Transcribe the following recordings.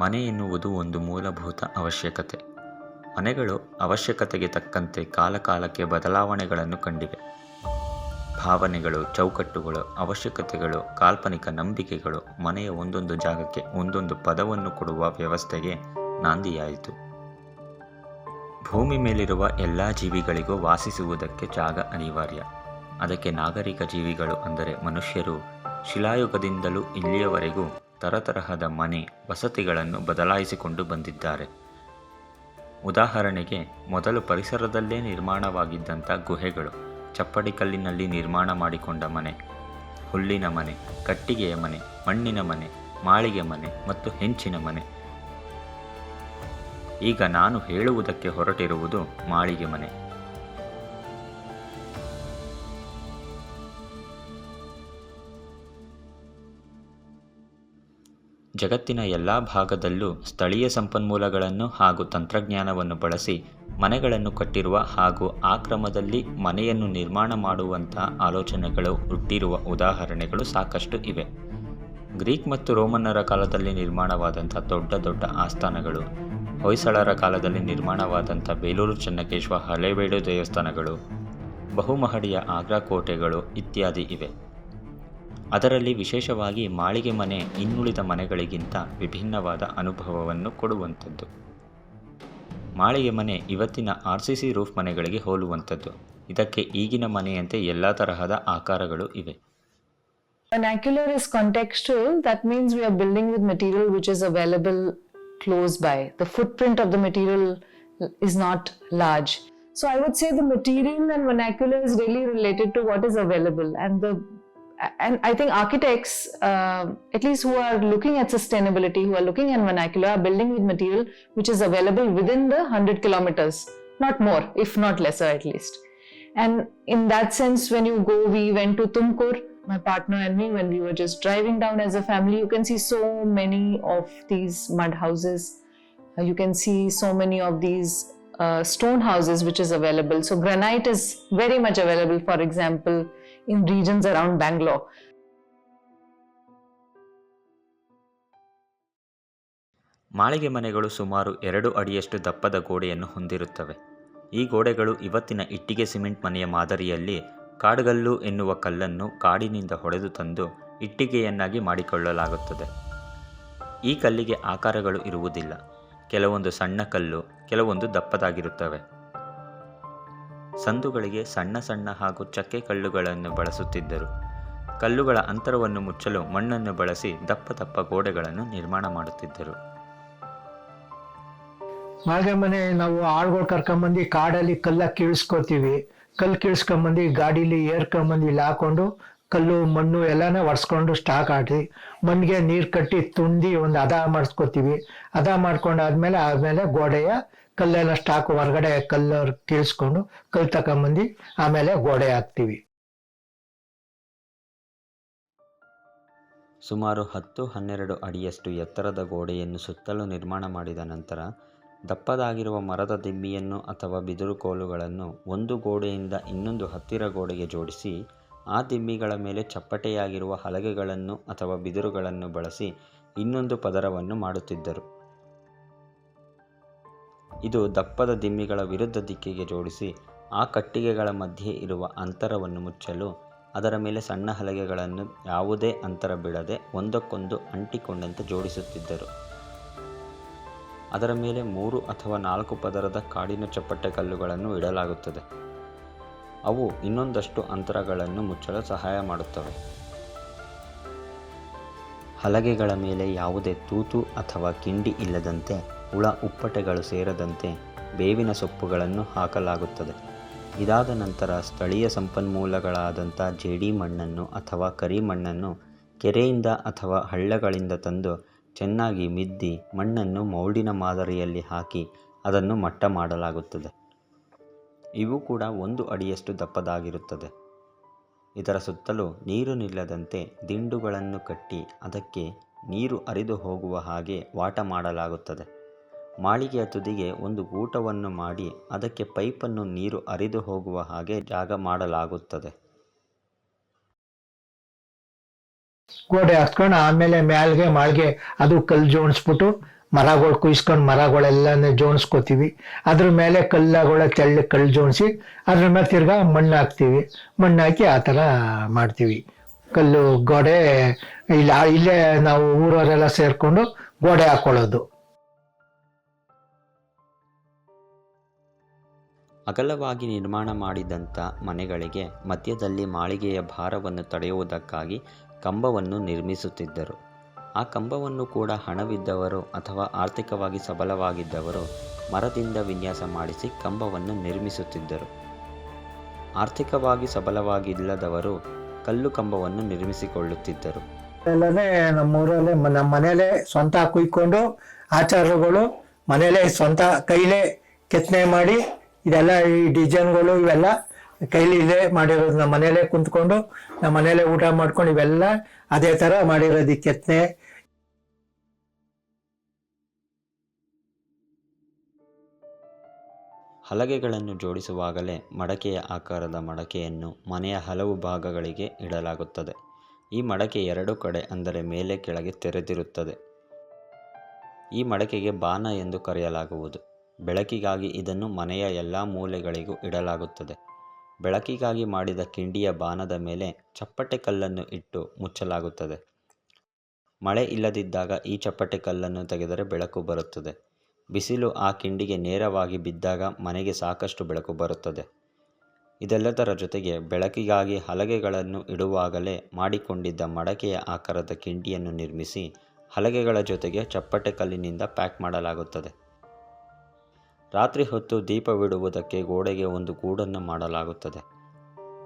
ಮನೆ ಎನ್ನುವುದು ಒಂದು ಮೂಲಭೂತ ಅವಶ್ಯಕತೆ. ಮನೆಗಳು ಅವಶ್ಯಕತೆಗೆ ತಕ್ಕಂತೆ ಕಾಲಕಾಲಕ್ಕೆ ಬದಲಾವಣೆಗಳನ್ನು ಕಂಡಿವೆ. ಭಾವನೆಗಳು, ಚೌಕಟ್ಟುಗಳು, ಅವಶ್ಯಕತೆಗಳು, ಕಾಲ್ಪನಿಕ ನಂಬಿಕೆಗಳು ಮನೆಯ ಒಂದೊಂದು ಜಾಗಕ್ಕೆ ಒಂದೊಂದು ಪದವನ್ನು ಕೊಡುವ ವ್ಯವಸ್ಥೆಗೆ ನಾಂದಿಯಾಯಿತು. ಭೂಮಿ ಮೇಲಿರುವ ಎಲ್ಲ ಜೀವಿಗಳಿಗೂ ವಾಸಿಸುವುದಕ್ಕೆ ಜಾಗ ಅನಿವಾರ್ಯ. ಅದಕ್ಕೆ ನಾಗರಿಕ ಜೀವಿಗಳು ಅಂದರೆ ಮನುಷ್ಯರು ಶಿಲಾಯುಗದಿಂದಲೂ ಇಲ್ಲಿಯವರೆಗೂ ತರತರಹದ ಮನೆ ವಸತಿಗಳನ್ನು ಬದಲಾಯಿಸಿಕೊಂಡು ಬಂದಿದ್ದಾರೆ. ಉದಾಹರಣೆಗೆ, ಮೊದಲು ಪರಿಸರದಲ್ಲೇ ನಿರ್ಮಾಣವಾಗಿದ್ದಂಥ ಗುಹೆಗಳು ಚಪ್ಪಡಿ ಕಲ್ಲಿನಲ್ಲಿ ನಿರ್ಮಾಣ ಮಾಡಿಕೊಂಡ ಮನೆ, ಹುಲ್ಲಿನ ಮನೆ, ಕಟ್ಟಿಗೆಯ ಮನೆ, ಮಣ್ಣಿನ ಮನೆ, ಮಾಳಿಗೆ ಮನೆ ಮತ್ತು ಹೆಂಚಿನ ಮನೆ. ಈಗ ನಾನು ಹೇಳುವುದಕ್ಕೆ ಹೊರಟಿರುವುದು ಮಾಳಿಗೆ ಮನೆ. ಜಗತ್ತಿನ ಎಲ್ಲ ಭಾಗದಲ್ಲೂ ಸ್ಥಳೀಯ ಸಂಪನ್ಮೂಲಗಳನ್ನು ಹಾಗೂ ತಂತ್ರಜ್ಞಾನವನ್ನು ಬಳಸಿ ಮನೆಗಳನ್ನು ಕಟ್ಟಿರುವ ಹಾಗೂ ಆ ಕ್ರಮದಲ್ಲಿ ಮನೆಯನ್ನು ನಿರ್ಮಾಣ ಮಾಡುವಂಥ ಆಲೋಚನೆಗಳು ಹುಟ್ಟಿರುವ ಉದಾಹರಣೆಗಳು ಸಾಕಷ್ಟು ಇವೆ. ಗ್ರೀಕ್ ಮತ್ತು ರೋಮನ್ನರ ಕಾಲದಲ್ಲಿ ನಿರ್ಮಾಣವಾದಂಥ ದೊಡ್ಡ ದೊಡ್ಡ ಆಸ್ಥಾನಗಳು, ಹೊಯ್ಸಳರ ಕಾಲದಲ್ಲಿ ನಿರ್ಮಾಣವಾದಂಥ ಬೇಲೂರು ಚೆನ್ನಕೇಶ್ವ ಹಳೆಬೇಡು ದೇವಸ್ಥಾನಗಳು, ಬಹುಮಹಡಿಯ ಆಗ್ರಾ ಕೋಟೆಗಳು ಇತ್ಯಾದಿ ಇವೆ. ಅದರಲ್ಲಿ ವಿಶೇಷವಾಗಿ ಮಾಳಿಗೆ ಮನೆ ಇನ್ನುಳಿದ ಮನೆಗಳಿಗಿಂತ ವಿಭಿನ್ನವಾದ ಅನುಭವವನ್ನು ಕೊಡುವಂಥದ್ದು ಮಾಳಿಗೆ ಮನೆ ಇವತ್ತಿನ ಆರ್ ಸಿ ಸಿ ರೂಫ್ ಮನೆಗಳಿಗೆ ಹೋಲುವಂಥದ್ದು ಇದಕ್ಕೆ ಈಗಿನ ಮನೆಯಂತೆ ಎಲ್ಲ ತರಹದ ಆಕಾರಗಳು ಇವೆ Vernacular is contextual. That means we are building with material which is available close by. The footprint of the material is not large. So I would say the material and vernacular is really related to what is available. And the and I think architects, uh, at least who are looking at sustainability, who are looking at vernacular, are building with material which is available within the 100 kilometers, not more, if not lesser at least. And in that sense, when you go, we went to Tumkur, my partner and me, when we were just driving down as a family, you can see so many of these mud houses. Uh, you can see so many of these uh, stone houses which is available. So granite is very much available, for example, in regions around Bangalore. ಮಾಳಿಗೆ ಮನೆಗಳು ಸುಮಾರು ಎರಡು ಅಡಿಯಷ್ಟು ದಪ್ಪದ ಗೋಡೆಯನ್ನು ಹೊಂದಿರುತ್ತವೆ. ಈ ಗೋಡೆಗಳು ಇವತ್ತಿನ ಇಟ್ಟಿಗೆ ಸಿಮೆಂಟ್ ಮನೆಯ ಮಾದರಿಯಲ್ಲಿ ಕಾಡುಗಲ್ಲು ಎನ್ನುವ ಕಲ್ಲನ್ನು ಕಾಡಿನಿಂದ ಹೊಡೆದು ತಂದು ಇಟ್ಟಿಗೆಯನ್ನಾಗಿ ಮಾಡಿಕೊಳ್ಳಲಾಗುತ್ತದೆ. ಈ ಕಲ್ಲಿಗೆ ಆಕಾರಗಳು ಇರುವುದಿಲ್ಲ. ಕೆಲವೊಂದು ಸಣ್ಣ ಕಲ್ಲು, ಕೆಲವೊಂದು ದಪ್ಪದಾಗಿರುತ್ತವೆ. ಸಂದುಗಳಿಗೆ ಸಣ್ಣ ಸಣ್ಣ ಹಾಗೂ ಚಕ್ಕೆ ಕಲ್ಲುಗಳನ್ನು ಬಳಸುತ್ತಿದ್ದರು. ಕಲ್ಲುಗಳ ಅಂತರವನ್ನು ಮುಚ್ಚಲು ಮಣ್ಣನ್ನು ಬಳಸಿ ದಪ್ಪ ದಪ್ಪ ಗೋಡೆಗಳನ್ನು ನಿರ್ಮಾಣ ಮಾಡುತ್ತಿದ್ದರು. ಮನೆ, ನಾವು ಆಳ್ಗಳು ಕರ್ಕೊಂಬಂದು ಕಾಡಲ್ಲಿ ಕಲ್ಲ ಕೀಳ್ಸ್ಕೊತೀವಿ ಕಲ್ಲು ಕೀಳ್ಸ್ಕೊಂಬಂದು ಗಾಡೀಲಿ ಏರ್ಕೊಂಬಂದು ಇಲ್ಲಿ ಹಾಕೊಂಡು ಕಲ್ಲು, ಮಣ್ಣು ಎಲ್ಲಾನ ಒರೆಸ್ಕೊಂಡು ಸ್ಟಾಕ್ ಹಾಕಿ, ಮಣ್ಣಿಗೆ ನೀರು ಕಟ್ಟಿ ತುಂಬಿ ಒಂದು ಹದ ಮಾಡಿಸ್ಕೊತೀವಿ. ಹದ ಮಾಡ್ಕೊಂಡಾದ್ಮೇಲೆ ಆಮೇಲೆ ಗೋಡೆಯ ಕಲ್ಲೆಲ್ಲ ಸ್ಟಾಕ್ ಹೊರಗಡೆ ಕಲ್ಲು ಕೀಳಿಸ್ಕೊಂಡು ಕಲ್ಲು ತಗೊಂಬಂದು ಆಮೇಲೆ ಗೋಡೆ ಹಾಕ್ತೀವಿ. ಸುಮಾರು ಹತ್ತು ಹನ್ನೆರಡು ಅಡಿಯಷ್ಟು ಎತ್ತರದ ಗೋಡೆಯನ್ನು ಸುತ್ತಲೂ ನಿರ್ಮಾಣ ಮಾಡಿದ ನಂತರ, ದಪ್ಪದಾಗಿರುವ ಮರದ ದಿಮ್ಮಿಯನ್ನು ಅಥವಾ ಬಿದಿರು ಕೋಲುಗಳನ್ನು ಒಂದು ಗೋಡೆಯಿಂದ ಇನ್ನೊಂದು ಹತ್ತಿರ ಗೋಡೆಗೆ ಜೋಡಿಸಿ ಆ ದಿಮ್ಮಿಗಳ ಮೇಲೆ ಚಪ್ಪಟೆಯಾಗಿರುವ ಹಲಗೆಗಳನ್ನು ಅಥವಾ ಬಿದಿರುಗಳನ್ನು ಬಳಸಿ ಇನ್ನೊಂದು ಪದರವನ್ನು ಮಾಡುತ್ತಿದ್ದರು. ಇದು ದಪ್ಪದ ದಿಮ್ಮಿಗಳ ವಿರುದ್ಧ ದಿಕ್ಕಿಗೆ ಜೋಡಿಸಿ ಆ ಕಟ್ಟಿಗೆಗಳ ಮಧ್ಯೆ ಇರುವ ಅಂತರವನ್ನು ಮುಚ್ಚಲು ಅದರ ಮೇಲೆ ಸಣ್ಣ ಹಲಗೆಗಳನ್ನು ಯಾವುದೇ ಅಂತರ ಬಿಡದೆ ಒಂದಕ್ಕೊಂದು ಅಂಟಿಕೊಂಡಂತೆ ಜೋಡಿಸುತ್ತಿದ್ದರು. ಅದರ ಮೇಲೆ ಮೂರು ಅಥವಾ ನಾಲ್ಕು ಪದರದ ಕಾಡಿನ ಚಪ್ಪಟೆ ಕಲ್ಲುಗಳನ್ನು ಇಡಲಾಗುತ್ತದೆ. ಅವು ಇನ್ನೊಂದಷ್ಟು ಅಂತರಗಳನ್ನು ಮುಚ್ಚಲು ಸಹಾಯ ಮಾಡುತ್ತವೆ. ಹಲಗೆಗಳ ಮೇಲೆ ಯಾವುದೇ ತೂತು ಅಥವಾ ಕಿಂಡಿ ಇಲ್ಲದಂತೆ ಹುಳ ಉಪ್ಪಟೆಗಳು ಸೇರದಂತೆ ಬೇವಿನ ಸೊಪ್ಪುಗಳನ್ನು ಹಾಕಲಾಗುತ್ತದೆ. ಇದಾದ ನಂತರ ಸ್ಥಳೀಯ ಸಂಪನ್ಮೂಲಗಳಾದಂಥ ಜೇಡಿ ಮಣ್ಣನ್ನು ಅಥವಾ ಕರಿ ಮಣ್ಣನ್ನು ಕೆರೆಯಿಂದ ಅಥವಾ ಹಳ್ಳಗಳಿಂದ ತಂದು ಚೆನ್ನಾಗಿ ಮಿದ್ದಿ ಮಣ್ಣನ್ನು ಮೌಲ್ಡಿನ ಮಾದರಿಯಲ್ಲಿ ಹಾಕಿ ಅದನ್ನು ಮಟ್ಟ ಮಾಡಲಾಗುತ್ತದೆ. ಇವು ಕೂಡ ಒಂದು ಅಡಿಯಷ್ಟು ದಪ್ಪದಾಗಿರುತ್ತದೆ. ಇದರ ಸುತ್ತಲೂ ನೀರು ನಿಲ್ಲದಂತೆ ದಿಂಡುಗಳನ್ನು ಕಟ್ಟಿ ಅದಕ್ಕೆ ನೀರು ಹರಿದು ಹೋಗುವ ಹಾಗೆ ವಾಟ ಮಾಡಲಾಗುತ್ತದೆ. ಮಾಳಿಗೆಯ ತುದಿಗೆ ಒಂದು ಊಟವನ್ನು ಮಾಡಿ ಅದಕ್ಕೆ ಪೈಪನ್ನು ನೀರು ಹರಿದು ಹೋಗುವ ಹಾಗೆ ಜಾಗ ಮಾಡಲಾಗುತ್ತದೆ. ಗೋಡೆ ಹಾಕ್ಸ್ಕೊಂಡು ಆಮೇಲೆ ಮ್ಯಾಲ್ಗೆ ಮಾಳಿಗೆ ಅದು ಕಲ್ಲು ಜೋಡಿಸ್ಬಿಟ್ಟು ಮರಗಳು ಕುಯ್ಸ್ಕೊಂಡು ಮರಗಳೆಲ್ಲನೇ ಜೋಡಿಸ್ಕೋತೀವಿ ಅದ್ರ ಮೇಲೆ ಕಲ್ಲಗಳ ತೆಳ್ಳ ಕಲ್ಲು ಜೋಡಿಸಿ ಅದ್ರ ಮೇಲೆ ತಿರ್ಗಾ ಮಣ್ಣು ಹಾಕ್ತೀವಿ. ಮಣ್ಣು ಹಾಕಿ ಆ ಥರ ಮಾಡ್ತೀವಿ. ಕಲ್ಲು ಗೋಡೆ, ಇಲ್ಲ, ಇಲ್ಲೇ ನಾವು ಊರವರೆಲ್ಲ ಸೇರಿಕೊಂಡು ಗೋಡೆ ಹಾಕೊಳ್ಳೋದು. ಅಗಲವಾಗಿ ನಿರ್ಮಾಣ ಮಾಡಿದಂಥ ಮನೆಗಳಿಗೆ ಮಧ್ಯದಲ್ಲಿ ಮಾಳಿಗೆಯ ಭಾರವನ್ನು ತಡೆಯುವುದಕ್ಕಾಗಿ ಕಂಬವನ್ನು ನಿರ್ಮಿಸುತ್ತಿದ್ದರು. ಆ ಕಂಬವನ್ನು ಕೂಡ ಹಣವಿದ್ದವರು ಅಥವಾ ಆರ್ಥಿಕವಾಗಿ ಸಬಲವಾಗಿದ್ದವರು ಮರದಿಂದ ವಿನ್ಯಾಸ ಮಾಡಿಸಿ ಕಂಬವನ್ನು ನಿರ್ಮಿಸುತ್ತಿದ್ದರು. ಆರ್ಥಿಕವಾಗಿ ಸಬಲವಾಗಿಲ್ಲದವರು ಕಲ್ಲು ಕಂಬವನ್ನು ನಿರ್ಮಿಸಿಕೊಳ್ಳುತ್ತಿದ್ದರು. ನಮ್ಮೂರಲ್ಲೇ, ನಮ್ಮ ಮನೆಯಲ್ಲೇ ಸ್ವಂತ ಕುಯ್ಕೊಂಡು ಆಚಾರಗಳು ಮನೆಯಲ್ಲೇ ಸ್ವಂತ ಕೈಲೇ ಕೆತ್ತನೆ ಮಾಡಿ ಇದೆಲ್ಲ ಈ ಡಿಸೈನ್ಗಳು ಇವೆಲ್ಲ ಕೈಲಿ ಇದೆ ಮಾಡಿರೋದು. ನಮ್ಮ ಮನೆಯಲ್ಲೇ ಕುಂತ್ಕೊಂಡು, ನಮ್ಮ ಮನೆಯಲ್ಲೇ ಊಟ ಮಾಡ್ಕೊಂಡು ಇವೆಲ್ಲ ಅದೇ ಥರ ಮಾಡಿರೋದು ಈ ಕೆತ್ತನೆ. ಹಲಗೆಗಳನ್ನು ಜೋಡಿಸುವಾಗಲೇ ಮಡಕೆಯ ಆಕಾರದ ಮಡಕೆಯನ್ನು ಮನೆಯ ಹಲವು ಭಾಗಗಳಿಗೆ ಇಡಲಾಗುತ್ತದೆ. ಈ ಮಡಕೆ ಎರಡು ಕಡೆ ಅಂದರೆ ಮೇಲೆ ಕೆಳಗೆ ತೆರೆದಿರುತ್ತದೆ. ಈ ಮಡಕೆಗೆ ಬಾನ ಎಂದು ಕರೆಯಲಾಗುವುದು. ಬೆಳಕಿಗಾಗಿ ಇದನ್ನು ಮನೆಯ ಎಲ್ಲ ಮೂಲೆಗಳಿಗೂ ಇಡಲಾಗುತ್ತದೆ. ಬೆಳಕಿಗಾಗಿ ಮಾಡಿದ ಕಿಂಡಿಯ ಬಾನದ ಮೇಲೆ ಚಪ್ಪಟೆ ಕಲ್ಲನ್ನು ಇಟ್ಟು ಮುಚ್ಚಲಾಗುತ್ತದೆ. ಮಳೆ ಇಲ್ಲದಿದ್ದಾಗ ಈ ಚಪ್ಪಟೆ ಕಲ್ಲನ್ನು ತೆಗೆದರೆ ಬೆಳಕು ಬರುತ್ತದೆ. ಬಿಸಿಲು ಆ ಕಿಂಡಿಗೆ ನೇರವಾಗಿ ಬಿದ್ದಾಗ ಮನೆಗೆ ಸಾಕಷ್ಟು ಬೆಳಕು ಬರುತ್ತದೆ. ಇದೆಲ್ಲದರ ಜೊತೆಗೆ ಬೆಳಕಿಗಾಗಿ ಹಲಗೆಗಳನ್ನು ಇಡುವಾಗಲೇ ಮಾಡಿಕೊಂಡಿದ್ದ ಮಡಕೆಯ ಆಕಾರದ ಕಿಂಡಿಯನ್ನು ನಿರ್ಮಿಸಿ ಹಲಗೆಗಳ ಜೊತೆಗೆ ಚಪ್ಪಟೆ ಕಲ್ಲಿನಿಂದ ಪ್ಯಾಕ್ ಮಾಡಲಾಗುತ್ತದೆ. ರಾತ್ರಿ ಹೊತ್ತು ದೀಪವಿಡುವುದಕ್ಕೆ ಗೋಡೆಗೆ ಒಂದು ಗೂಡನ್ನು ಮಾಡಲಾಗುತ್ತದೆ.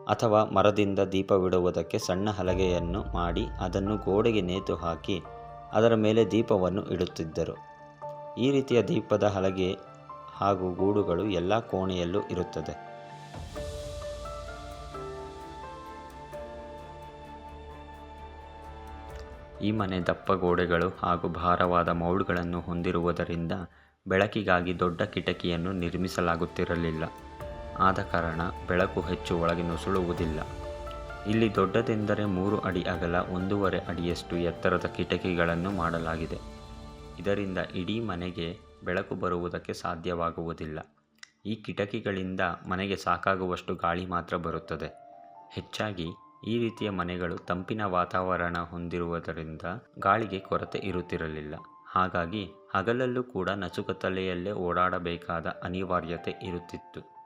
ಅಥವಾ ಮರದಿಂದ ದೀಪವಿಡುವುದಕ್ಕೆ ಸಣ್ಣ ಹಲಗೆಯನ್ನು ಮಾಡಿ ಅದನ್ನು ಗೋಡೆಗೆ ನೇತು ಹಾಕಿ ಅದರ ಮೇಲೆ ದೀಪವನ್ನು ಇಡುತ್ತಿದ್ದರು. ಈ ರೀತಿಯ ದೀಪದ ಹಲಗೆ ಹಾಗೂ ಗೂಡುಗಳು ಎಲ್ಲ ಕೋಣೆಯಲ್ಲೂ ಇರುತ್ತದೆ. ಈ ಮನೆ ದಪ್ಪ ಗೋಡೆಗಳು ಹಾಗೂ ಭಾರವಾದ ಮೌಲ್ಡ್ಗಳನ್ನು ಹೊಂದಿರುವುದರಿಂದ ಬೆಳಕಿಗಾಗಿ ದೊಡ್ಡ ಕಿಟಕಿಯನ್ನು ನಿರ್ಮಿಸಲಾಗುತ್ತಿರಲಿಲ್ಲ. ಆದ ಕಾರಣ ಬೆಳಕು ಹೆಚ್ಚು ಒಳಗೆ ನುಸುಳುವುದಿಲ್ಲ. ಇಲ್ಲಿ ದೊಡ್ಡದೆಂದರೆ ಮೂರು ಅಡಿ ಅಗಲ, ಒಂದೂವರೆ ಅಡಿಯಷ್ಟು ಎತ್ತರದ ಕಿಟಕಿಗಳನ್ನು ಮಾಡಲಾಗಿದೆ. ಇದರಿಂದ ಇಡೀ ಮನೆಗೆ ಬೆಳಕು ಬರುವುದಕ್ಕೆ ಸಾಧ್ಯವಾಗುವುದಿಲ್ಲ. ಈ ಕಿಟಕಿಗಳಿಂದ ಮನೆಗೆ ಸಾಕಾಗುವಷ್ಟು ಗಾಳಿ ಮಾತ್ರ ಬರುತ್ತದೆ. ಹೆಚ್ಚಾಗಿ ಈ ರೀತಿಯ ಮನೆಗಳು ತಂಪಿನ ವಾತಾವರಣ ಹೊಂದಿರುವುದರಿಂದ ಗಾಳಿಗೆ ಕೊರತೆ ಇರುತ್ತಿರಲಿಲ್ಲ. ಹಾಗಾಗಿ ಹಗಲಲ್ಲೂ ಕೂಡ ನಸುಕತ್ತಲೆಯಲ್ಲೇ ಓಡಾಡಬೇಕಾದ ಅನಿವಾರ್ಯತೆ ಇರುತ್ತಿತ್ತು.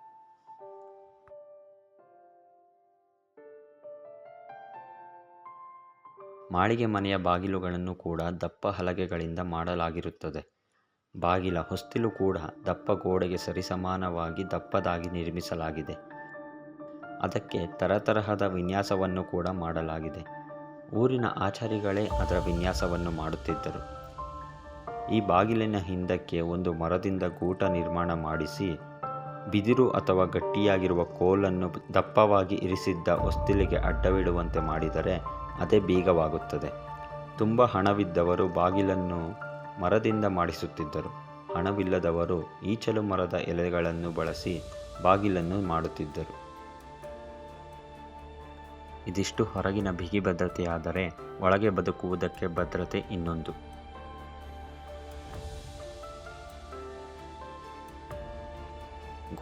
ಮಾಳಿಗೆ ಮನೆಯ ಬಾಗಿಲುಗಳನ್ನು ಕೂಡ ದಪ್ಪ ಹಲಗೆಗಳಿಂದ ಮಾಡಲಾಗಿರುತ್ತದೆ. ಬಾಗಿಲ ಹೊಸ್ತಿಲು ಕೂಡ ದಪ್ಪ ಗೋಡೆಗೆ ಸರಿಸಮಾನವಾಗಿ ದಪ್ಪದಾಗಿ ನಿರ್ಮಿಸಲಾಗಿದೆ. ಅದಕ್ಕೆ ತರತರಹದ ವಿನ್ಯಾಸವನ್ನು ಕೂಡ ಮಾಡಲಾಗಿದೆ. ಊರಿನ ಆಚಾರಿಗಳೇ ಅದರ ವಿನ್ಯಾಸವನ್ನು ಮಾಡುತ್ತಿದ್ದರು. ಈ ಬಾಗಿಲಿನ ಹಿಂದಕ್ಕೆ ಒಂದು ಮರದಿಂದ ಗೂಟ ನಿರ್ಮಾಣ ಮಾಡಿಸಿ, ಬಿದಿರು ಅಥವಾ ಗಟ್ಟಿಯಾಗಿರುವ ಕೋಲನ್ನು ದಪ್ಪವಾಗಿ ಇರಿಸಿದ್ದ ಹೊಸ್ತಿಲಿಗೆ ಅಡ್ಡವಿಡುವಂತೆ ಮಾಡಿದರೆ ಅದೇ ಬೀಗವಾಗುತ್ತದೆ. ತುಂಬ ಹಣವಿದ್ದವರು ಬಾಗಿಲನ್ನು ಮರದಿಂದ ಮಾಡಿಸುತ್ತಿದ್ದರು. ಹಣವಿಲ್ಲದವರು ಈಚಲು ಮರದ ಎಲೆಗಳನ್ನು ಬಳಸಿ ಬಾಗಿಲನ್ನು ಮಾಡುತ್ತಿದ್ದರು. ಇದಿಷ್ಟು ಹೊರಗಿನ ಬಿಗಿ ಭದ್ರತೆಯಾದರೆ ಒಳಗೆ ಬದುಕುವುದಕ್ಕೆ ಭದ್ರತೆ ಇನ್ನೊಂದು.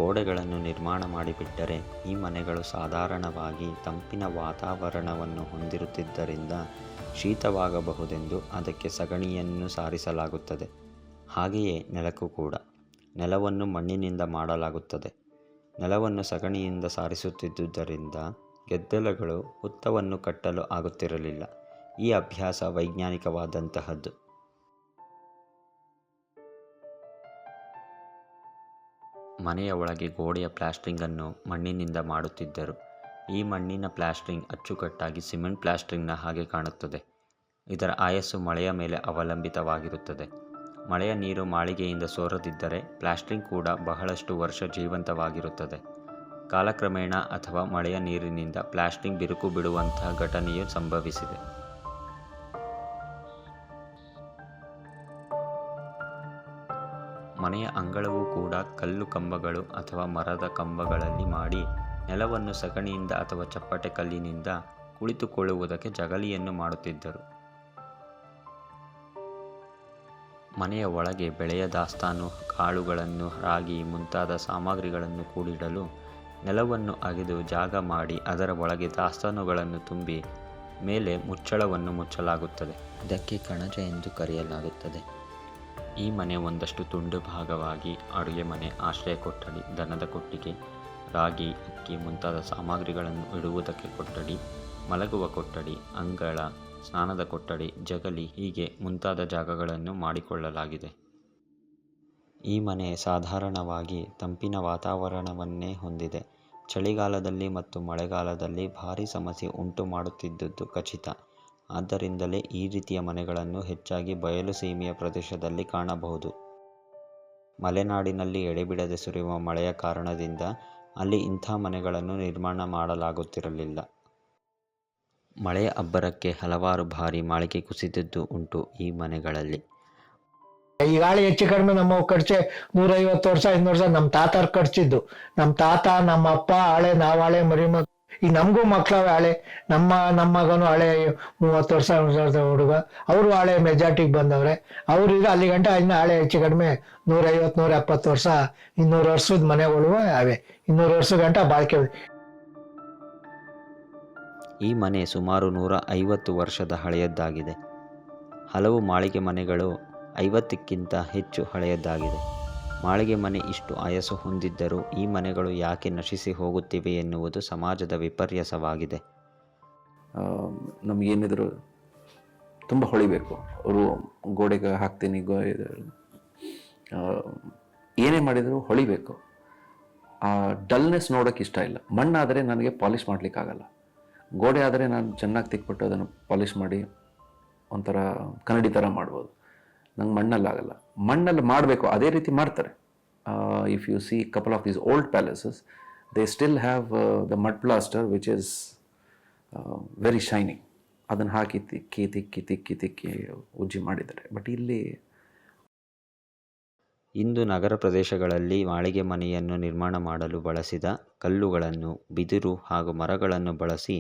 ಗೋಡೆಗಳನ್ನು ನಿರ್ಮಾಣ ಮಾಡಿಬಿಟ್ಟರೆ ಈ ಮನೆಗಳು ಸಾಧಾರಣವಾಗಿ ತಂಪಿನ ವಾತಾವರಣವನ್ನು ಹೊಂದಿರುತ್ತಿದ್ದರಿಂದ ಶೀತವಾಗಬಹುದೆಂದು ಅದಕ್ಕೆ ಸಗಣಿಯನ್ನು ಸಾರಿಸಲಾಗುತ್ತದೆ. ಹಾಗೆಯೇ ನೆಲಕ್ಕೂ ಕೂಡ. ನೆಲವನ್ನು ಮಣ್ಣಿನಿಂದ ಮಾಡಲಾಗುತ್ತದೆ. ನೆಲವನ್ನು ಸಗಣಿಯಿಂದ ಸಾರಿಸುತ್ತಿದ್ದುದರಿಂದ ಗೆದ್ದಲುಗಳು ಹುತ್ತವನ್ನು ಕಟ್ಟಲು ಆಗುತ್ತಿರಲಿಲ್ಲ. ಈ ಅಭ್ಯಾಸ ವೈಜ್ಞಾನಿಕವಾದಂತಹದ್ದು. ಮನೆಯ ಒಳಗೆ ಗೋಡೆಯ ಪ್ಲಾಸ್ಟ್ರಿಂಗನ್ನು ಮಣ್ಣಿನಿಂದ ಮಾಡುತ್ತಿದ್ದರು. ಈ ಮಣ್ಣಿನ ಪ್ಲಾಸ್ಟ್ರಿಂಗ್ ಅಚ್ಚುಕಟ್ಟಾಗಿ ಸಿಮೆಂಟ್ ಪ್ಲಾಸ್ಟ್ರಿಂಗ್ನ ಹಾಗೆ ಕಾಣುತ್ತದೆ. ಇದರ ಆಯಸ್ಸು ಮಳೆಯ ಮೇಲೆ ಅವಲಂಬಿತವಾಗಿರುತ್ತದೆ. ಮಳೆಯ ನೀರು ಮಾಳಿಗೆಯಿಂದ ಸೋರದಿದ್ದರೆ ಪ್ಲಾಸ್ಟ್ರಿಂಗ್ ಕೂಡ ಬಹಳಷ್ಟು ವರ್ಷ ಜೀವಂತವಾಗಿರುತ್ತದೆ. ಕಾಲಕ್ರಮೇಣ ಅಥವಾ ಮಳೆಯ ನೀರಿನಿಂದ ಪ್ಲಾಸ್ಟ್ರಿಂಗ್ ಬಿರುಕು ಬಿಡುವಂತಹ ಘಟನೆಯು ಸಂಭವಿಸಿದೆ. ಮನೆಯ ಅಂಗಳವು ಕೂಡ ಕಲ್ಲು ಕಂಬಗಳು ಅಥವಾ ಮರದ ಕಂಬಗಳಲ್ಲಿ ಮಾಡಿ ನೆಲವನ್ನು ಸಗಣಿಯಿಂದ ಅಥವಾ ಚಪ್ಪಟೆ ಕಲ್ಲಿನಿಂದ ಕುಳಿತುಕೊಳ್ಳುವುದಕ್ಕೆ ಜಗಲಿಯನ್ನು ಮಾಡುತ್ತಿದ್ದರು. ಮನೆಯ ಒಳಗೆ ಬೆಳೆಯ ದಾಸ್ತಾನು, ಕಾಳುಗಳನ್ನು ರಾಗಿ ಮುಂತಾದ ಸಾಮಗ್ರಿಗಳನ್ನು ಕೂಡಿಡಲು ನೆಲವನ್ನು ಅಗೆದು ಜಾಗ ಮಾಡಿ ಅದರ ಒಳಗೆ ದಾಸ್ತಾನುಗಳನ್ನು ತುಂಬಿ ಮೇಲೆ ಮುಚ್ಚಳವನ್ನು ಮುಚ್ಚಲಾಗುತ್ತದೆ. ಇದಕ್ಕೆ ಕಣಜ ಎಂದು ಕರೆಯಲಾಗುತ್ತದೆ. ಈ ಮನೆ ಒಂದಷ್ಟು ತುಂಡು ಭಾಗವಾಗಿ ಅಡುಗೆ ಮನೆ, ಆಶ್ರಯ ಕೊಠಡಿ, ದನದ ಕೊಟ್ಟಿಗೆ, ರಾಗಿ, ಅಕ್ಕಿ ಮುಂತಾದ ಸಾಮಗ್ರಿಗಳನ್ನು ಇಡುವುದಕ್ಕೆ ಕೊಠಡಿ, ಮಲಗುವ ಕೊಠಡಿ, ಅಂಗಳ, ಸ್ನಾನದ ಕೊಠಡಿ, ಜಗಲಿ ಹೀಗೆ ಮುಂತಾದ ಜಾಗಗಳನ್ನು ಮಾಡಿಕೊಳ್ಳಲಾಗಿದೆ. ಈ ಮನೆ ಸಾಧಾರಣವಾಗಿ ತಂಪಿನ ವಾತಾವರಣವನ್ನೇ ಹೊಂದಿದೆ. ಚಳಿಗಾಲದಲ್ಲಿ ಮತ್ತು ಮಳೆಗಾಲದಲ್ಲಿ ಭಾರೀ ಸಮಸ್ಯೆ ಉಂಟು ಮಾಡುತ್ತಿದ್ದುದು ಖಚಿತ. ಆದ್ದರಿಂದಲೇ ಈ ರೀತಿಯ ಮನೆಗಳನ್ನು ಹೆಚ್ಚಾಗಿ ಬಯಲು ಸೀಮೆಯ ಪ್ರದೇಶದಲ್ಲಿ ಕಾಣಬಹುದು. ಮಲೆನಾಡಿನಲ್ಲಿ ಎಡೆಬಿಡದೆ ಸುರಿಯುವ ಮಳೆಯ ಕಾರಣದಿಂದ ಅಲ್ಲಿ ಇಂಥ ಮನೆಗಳನ್ನು ನಿರ್ಮಾಣ ಮಾಡಲಾಗುತ್ತಿರಲಿಲ್ಲ. ಮಳೆಯ ಅಬ್ಬರಕ್ಕೆ ಹಲವಾರು ಬಾರಿ ಮಾಳಿಗೆ ಕುಸಿದದ್ದು ಉಂಟು ಈ ಮನೆಗಳಲ್ಲಿ. ಈ ಗಾಳಿ ಹೆಚ್ಚು ಕಡಿಮೆ ನಮ್ಮ ಖರ್ಚೆ ನೂರೈವತ್ತು ವರ್ಷ ಇನ್ನೂರು ವರ್ಷ ನಮ್ಮ ತಾತಾರ್ ಖರ್ಚಿದ್ದು ನಮ್ಮ ತಾತ, ನಮ್ಮ ಅಪ್ಪ, ಹಳೆ ನಾವು ಹಳೆ ಮರಿ ಮಕ್ ಈಗ ನಮಗೂ ಮಕ್ಕಳ ಹಳೆ, ನಮ್ಮ ನಮ್ಮ ಮಗನು ಹಳೆ, ಮೂವತ್ತು ವರ್ಷ ವರ್ಷದ ಹುಡುಗ, ಅವರು ಹಳೆ ಮೆಜಾರ್ಟಿಗೆ ಬಂದವ್ರೆ. ಅವ್ರು ಈಗ ಅಲ್ಲಿ ಗಂಟೆ ಇನ್ನು ಹಳೆ ಹೆಚ್ಚು ಕಡಿಮೆ ನೂರೈವತ್ತು ನೂರ ಎಪ್ಪತ್ತು ವರ್ಷ, ಇನ್ನೂರು ವರ್ಷದ ಮನೆಗಳು ಅವೆ. ಇನ್ನೂರು ವರ್ಷ ಗಂಟ ಬಾಳಿಕೆ ಈ ಮನೆ ಸುಮಾರು ನೂರ ಐವತ್ತು ವರ್ಷದ ಹಳೆಯದ್ದಾಗಿದೆ. ಹಲವು ಮಾಳಿಗೆ ಮನೆಗಳು ಐವತ್ತಕ್ಕಿಂತ ಹೆಚ್ಚು ಹಳೆಯದ್ದಾಗಿದೆ. ಮಾಳಿಗೆ ಮನೆ ಇಷ್ಟು ಆಯಸ್ಸು ಹೊಂದಿದ್ದರೂ ಈ ಮನೆಗಳು ಯಾಕೆ ನಶಿಸಿ ಹೋಗುತ್ತಿವೆ ಎನ್ನುವುದು ಸಮಾಜದ ವಿಪರ್ಯಾಸವಾಗಿದೆ. ನಮಗೇನಿದ್ರು ತುಂಬ ಹೊಳಿಬೇಕು. ಅವರು ಗೋಡೆಗೆ ಹಾಕ್ತೀನಿ, ಗೋ ಏನೇ ಮಾಡಿದರೂ ಹೊಳಿಬೇಕು. ಆ ಡಲ್ನೆಸ್ ನೋಡೋಕೆ ಇಷ್ಟ ಇಲ್ಲ. ಮಣ್ಣಾದರೆ ನನಗೆ ಪಾಲಿಷ್ ಮಾಡಲಿಕ್ಕಾಗಲ್ಲ. ಗೋಡೆ ಆದರೆ ನಾನು ಚೆನ್ನಾಗಿ ತಿಕ್ಬಿಟ್ಟು ಅದನ್ನು ಪಾಲಿಷ್ ಮಾಡಿ ಒಂಥರ ಕನ್ನಡಿ ಥರ ಮಾಡ್ಬೋದು. ನಂಗೆ ಮಣ್ಣಲ್ಲಾಗಲ್ಲ ಮಣ್ಣಲ್ಲಿ ಮಾಡಬೇಕು, ಅದೇ ರೀತಿ ಮಾಡ್ತಾರೆ. If you see couple of these old palaces they still have the mud plaster which is very shining ಅದನ್ನು ಹಾಕಿ ತಿಕ್ಕಿ ತಿಕ್ಕಿ ತಿಕ್ಕಿ ತಿಕ್ಕಿ ಉಜ್ಜಿ ಮಾಡಿದ್ದಾರೆ. ಬಟ್ ಇಲ್ಲಿ ಇಂದು ನಗರ ಪ್ರದೇಶಗಳಲ್ಲಿ ಮಾಳಿಗೆ ಮನೆಯನ್ನು ನಿರ್ಮಾಣ ಮಾಡಲು ಬಳಸಿದ ಕಲ್ಲುಗಳನ್ನು, ಬಿದಿರು ಹಾಗೂ ಮರಗಳನ್ನು ಬಳಸಿ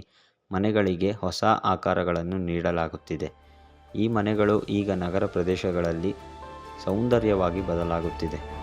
ಮನೆಗಳಿಗೆ ಹೊಸ ಆಕಾರಗಳನ್ನು ನೀಡಲಾಗುತ್ತಿದೆ. ಈ ಮನೆಗಳು ಈಗ ನಗರ ಪ್ರದೇಶಗಳಲ್ಲಿ ಸೌಂದರ್ಯವಾಗಿ ಬದಲಾಗುತ್ತಿದೆ.